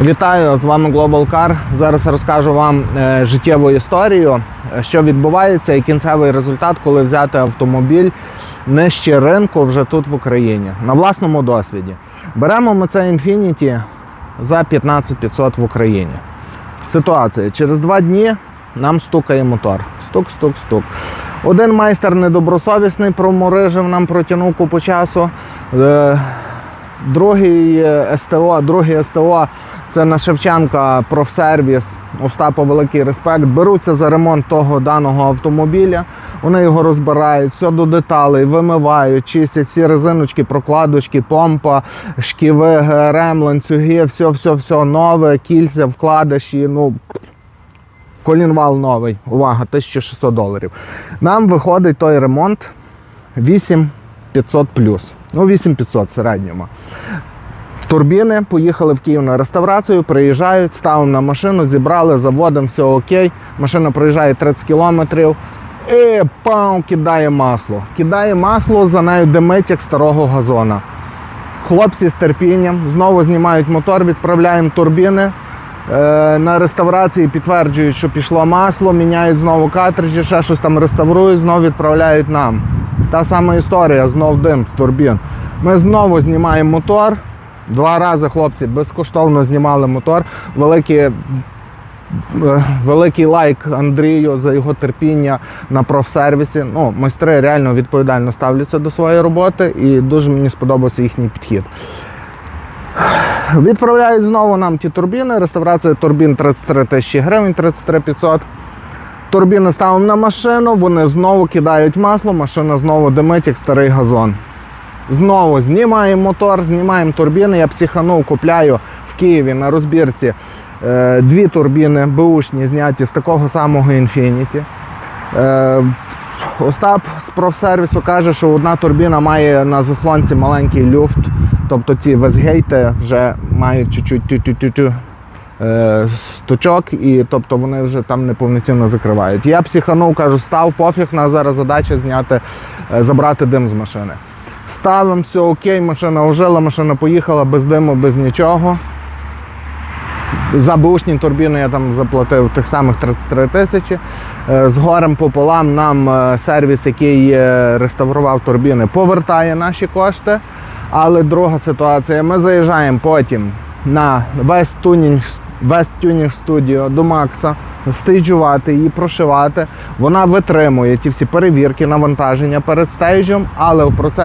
Вітаю з вами Global Car. Зараз розкажу вам е, життєву історію, е, що відбувається, і кінцевий результат, коли взяти автомобіль нижче ринку вже тут в Україні на власному досвіді. Беремо ми цей Infiniti за 15 500 в Україні. Ситуація через два дні нам стукає мотор. Стук, стук, стук. Один майстер недобросовісний проморижив, нам протягнув купу часу. Другий СТО, другий СТО це на Шевченка профсервіс. Остапа великий респект. Беруться за ремонт того даного автомобіля. Вони його розбирають, все до деталей, вимивають, чистять всі резиночки, прокладочки, помпа, шківи, ГРМ, ланцюги, все, все, все нове, кільця, вкладиші. Ну, колінвал новий. Увага, 1600 доларів. Нам виходить той ремонт 8500 плюс. Ну, 8500 в середньому. Турбіни поїхали в Київ на реставрацію, приїжджають, ставимо на машину, зібрали, заводимо, все окей. Машина проїжджає 30 кілометрів і пам, кидає масло. Кидає масло, за нею димить, як старого газона. Хлопці з терпінням знову знімають мотор, відправляємо турбіни. Е, На реставрації підтверджують, що пішло масло, міняють знову картриджі, ще щось там реставрують, знову відправляють нам. Та сама історія, знов дим з турбін. Ми знову знімаємо мотор. Два рази хлопці безкоштовно знімали мотор. Великі е, Великий лайк Андрію за його терпіння на профсервісі. Ну, майстри реально відповідально ставляться до своєї роботи і дуже мені сподобався їхній підхід. Відправляють знову нам ті турбіни. Реставрація турбін 33 тисячі гривень, 33 500. Турбіни ставимо на машину, вони знову кидають масло, машина знову димить, як старий газон. Знову знімаємо мотор, знімаємо турбіни. Я психанув, купляю в Києві на розбірці е, дві турбіни бушні, зняті з такого самого Infiniti. Е, Остап з профсервісу каже, що одна турбіна має на заслонці маленький люфт, тобто ці весгейти вже мають чуть-чуть е, стучок, і тобто вони вже там неповноцінно закривають. Я психанув, кажу, став пофіг, на зараз задача зняти, е, забрати дим з машини. Ставимо, все окей, машина ожила, машина поїхала без диму, без нічого. За бушні турбіни я там заплатив тих самих 33 тисячі. Е, З горем пополам нам сервіс, який реставрував турбіни, повертає наші кошти. Але друга ситуація, ми заїжджаємо потім на весь тунінг. Вест Тюнінг студіо до Макса, стейджувати її, прошивати. Вона витримує ті всі перевірки, навантаження перед стейджем, але в процесі